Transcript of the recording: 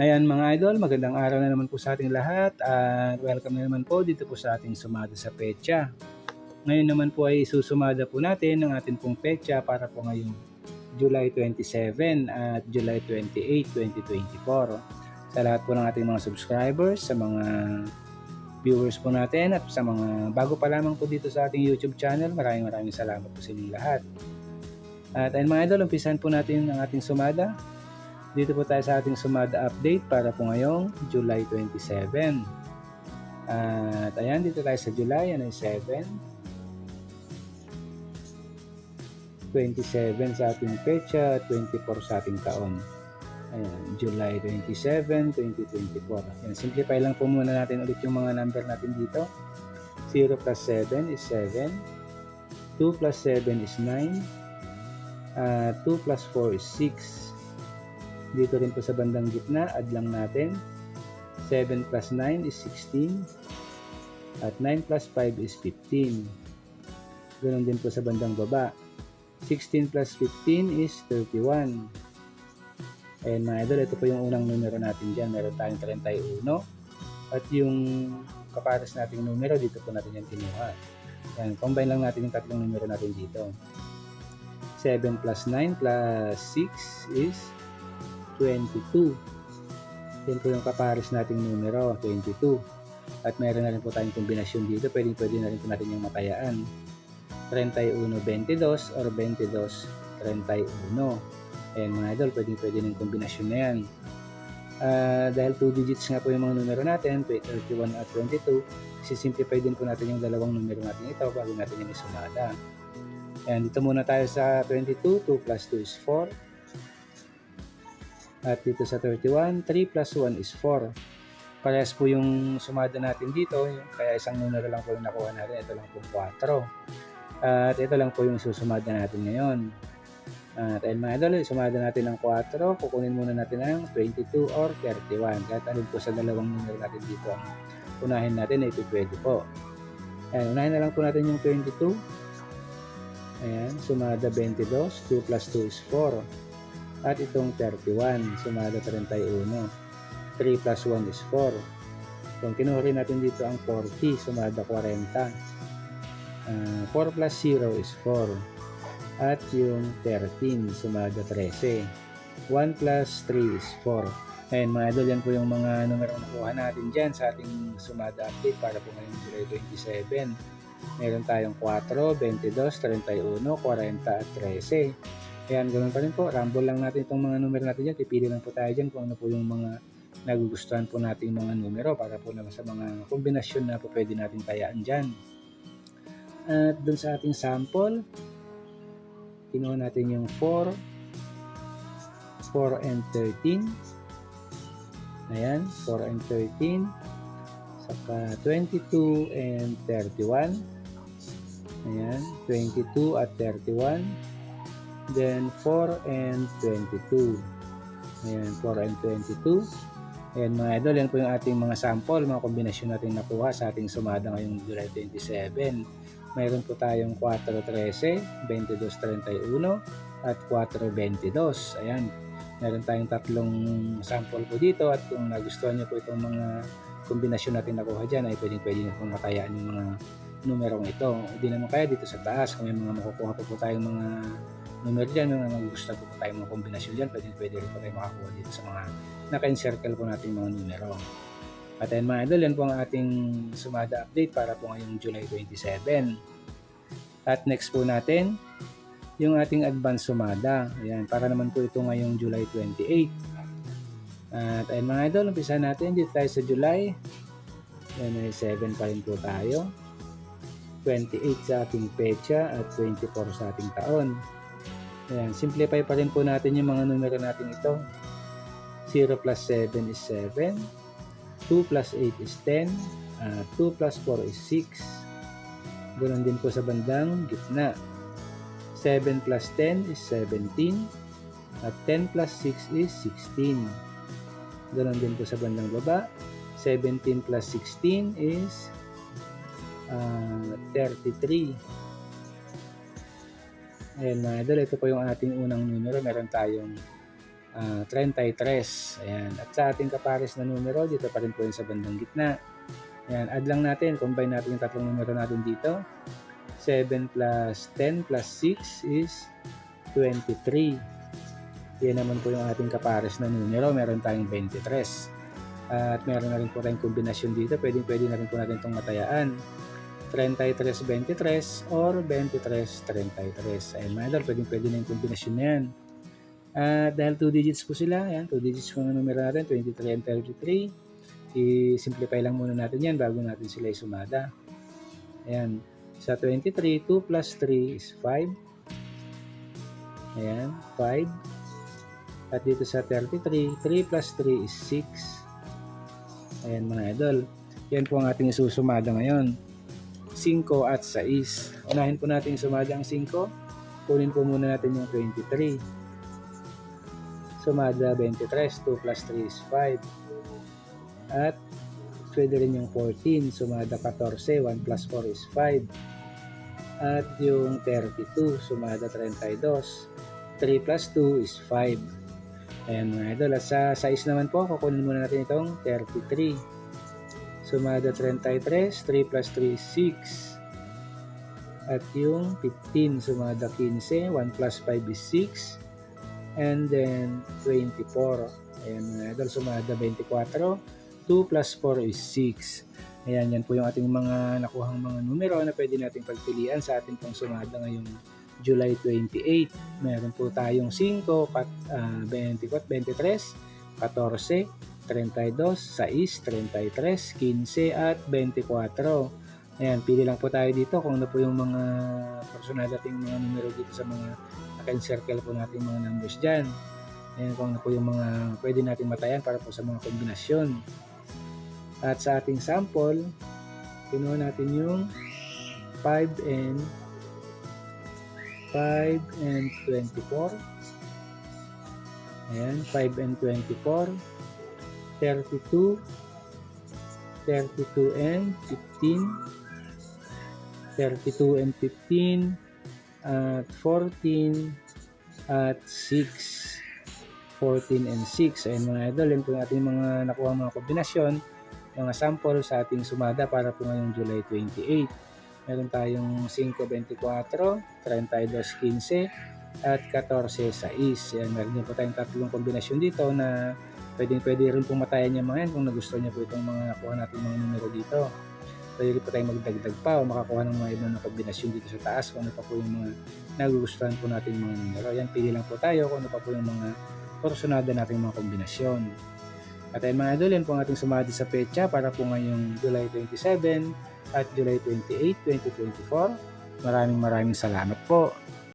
Ayan mga idol, magandang araw na naman po sa ating lahat at welcome na naman po dito po sa ating sumada sa pecha. Ngayon naman po ay susumada po natin ang ating pong pecha para po ngayong July 27 at July 28, 2024. Sa lahat po ng ating mga subscribers, sa mga viewers po natin at sa mga bago pa lamang po dito sa ating YouTube channel, maraming maraming salamat po sa inyong lahat. At ayun mga idol, umpisan po natin ang ating sumada. Dito po tayo sa ating sumada update para po ngayong July 27. At ayan, dito tayo sa July, ano yung 7? 27 sa ating pecha, 24 sa ating taon. Ayan, July 27, 2024. Ayan, simplify lang po muna natin ulit yung mga number natin dito. 0 plus 7 is 7. 2 plus 7 is 9. Uh, 2 plus 4 is 6. Dito rin po sa bandang gitna, add lang natin. 7 plus 9 is 16. At 9 plus 5 is 15. Ganon din po sa bandang baba. 16 plus 15 is 31. And mga idol, ito po yung unang numero natin dyan. Meron tayong 31. At yung kapares nating numero, dito po natin yan kinuha. Yan, combine lang natin yung tatlong numero natin dito. 7 plus 9 plus 6 is 22. Yan po yung kapares nating numero, 22. At meron na rin po tayong kombinasyon dito. Pwede, pwede na rin po natin yung matayaan. 31-22 or 22-31. Ayan mga idol, pwede, pwede ng kombinasyon na yan. Uh, dahil 2 digits nga po yung mga numero natin, 31 at 22, sisimplify din po natin yung dalawang numero natin ito bago natin yung isumada. Ayan, dito muna tayo sa 22, 2 plus 2 is 4. At dito sa 31, 3 plus 1 is 4. Parehas po yung sumada natin dito, kaya isang numero lang po yung nakuha natin. Ito lang po 4. At ito lang po yung susumada natin ngayon. At ayun mga idol, sumada natin ng 4. Kukunin muna natin ang 22 or 31. Kahit alin po sa dalawang numero natin dito ang unahin natin, ito pwede po. Ayan, unahin na lang po natin yung 22. Ayan, sumada 22. 2 plus 2 is 4 at itong 31, sumada 31. 3 plus 1 is 4. Kung kinuha natin dito ang 40, sumada 40. Uh, 4 plus 0 is 4. At yung 13, sumada 13. 1 plus 3 is 4. Ayan mga idol, yan po yung mga numero na nakuha natin dyan sa ating sumada update para po ngayong July 27. Meron tayong 4, 22, 31, 40 at 13. Ayan, ganoon pa rin po. Rumble lang natin itong mga numero natin dyan. Pipili lang po tayo dyan kung ano po yung mga nagugustuhan po natin mga numero para po naman sa mga kombinasyon na po pwede natin tayaan dyan. At dun sa ating sample, kinuha natin yung 4, 4 and 13. Ayan, 4 and 13. Saka 22 and 31. Ayan, 22 at 31. Then 4 and 22. Ayan, 4 and 22. Ayan mga idol, yan po yung ating mga sample, mga kombinasyon natin nakuha sa ating sumada ngayong July 27. Mayroon po tayong 4.13, 22.31 at 4.22. Ayan, meron tayong tatlong sample po dito at kung nagustuhan nyo po itong mga kombinasyon natin nakuha dyan ay pwedeng pwede na pong matayaan yung mga numerong ito. Hindi naman kaya dito sa taas kung may mga makukuha po po tayong mga numero dyan, mga nagugustuhan po tayong mga kombinasyon dyan, pwede, pwede rin po tayo makakuha dito sa mga naka-encircle po natin mga numero. At ayun mga idol, yan po ang ating sumada update para po ngayong July 27. At next po natin, yung ating advance sumada. Ayan, para naman po ito ngayong July 28. At ayun mga idol, umpisa natin dito tayo sa July. Ayan, ay 7 pa rin po tayo. 28 sa ating pecha at 24 sa ating taon. Ayan, simplify pa rin po natin yung mga numero natin ito. 0 plus 7 is 7. 2 plus 8 is 10. Uh, 2 plus 4 is 6. Ganon din po sa bandang gitna. 7 plus 10 is 17. At 10 plus 6 is 16. Ganon din po sa bandang baba. 17 plus 16 is uh, 33. Ayan mga idol, ito po yung ating unang numero. Meron tayong ah, 33. Ayan. At sa ating kapares na numero, dito pa rin po yun sa bandang gitna. Ayan, add lang natin, combine natin yung tatlong numero natin dito. 7 plus 10 plus 6 is 23. Yan naman po yung ating kapares na numero. Meron tayong 23. At meron na rin po tayong kombinasyon dito. Pwede, pwede na rin po natin itong matayaan. 33-23 or 23-33. Ayan mga idol, pwede, pwede na yung kombinasyon na yan. At dahil 2 digits po sila, ayan, 2 digits po ng numero natin, 23 and 33. I-simplify lang muna natin yan bago natin sila isumada. Ayan, sa 23, 2 plus 3 is 5. Ayan, 5. At dito sa 33, 3 plus 3 is 6. Ayan mga idol. Yan po ang ating isusumada ngayon. 5 at 6. Unahin po natin sumada ang 5. Kunin po muna natin yung 23. Sumada 23. 2 plus 3 is 5. At pwede rin yung 14. Sumada 14. 1 plus 4 is 5. At yung 32. Sumada 32. 3 plus 2 is 5. Ayan mga idol. At sa size naman po, kukunin muna natin itong 33. Sumada 33, 3 plus 3 is 6. At yung 15, sumada 15, 1 plus 5 is 6. And then 24. Ayan mga idol, sumada 24. 2 plus 4 is 6. Ayan, yan po yung ating mga nakuhang mga numero na pwede nating pagpilian sa ating pong sumada ngayong July 28. Meron po tayong 5, kat, uh, 24, 23, 14, 32, 6, 33, 15 at 24. Ayan, pili lang po tayo dito kung ano po yung mga personal nating mga numero dito sa mga naka-encircle po natin mga numbers dyan. Ayan, kung ano po yung mga pwede natin matayan para po sa mga kombinasyon. At sa ating sample, kinuha natin yung 5 and 5 and 24. Ayan, 5 and 24. 32. 32 and 15. 32 and 15. At 14. At 6. 14 and 6. Ayan mga idol, yun po yung ating mga nakuha mga kombinasyon, mga sample sa ating sumada para po ngayong July 28. Meron tayong 5.24, 32.15, at 14.6. Yan, meron din po tayong tatlong kombinasyon dito na pwedeng pwede rin pong matayan yung mga yan kung nagustuhan niyo po itong mga nakuha natin mga numero dito. Pwede po tayong magdagdag pa o makakuha ng mga ibang na kombinasyon dito sa taas kung ano pa po yung mga nagugustuhan po natin mga numero. Yan, pili lang po tayo kung ano pa po yung mga porsyonada natin mga kombinasyon. At ayun mga idol, yan po ang ating sumadi sa pecha para po ngayong July 27 at July 28, 2024. Maraming maraming salamat po.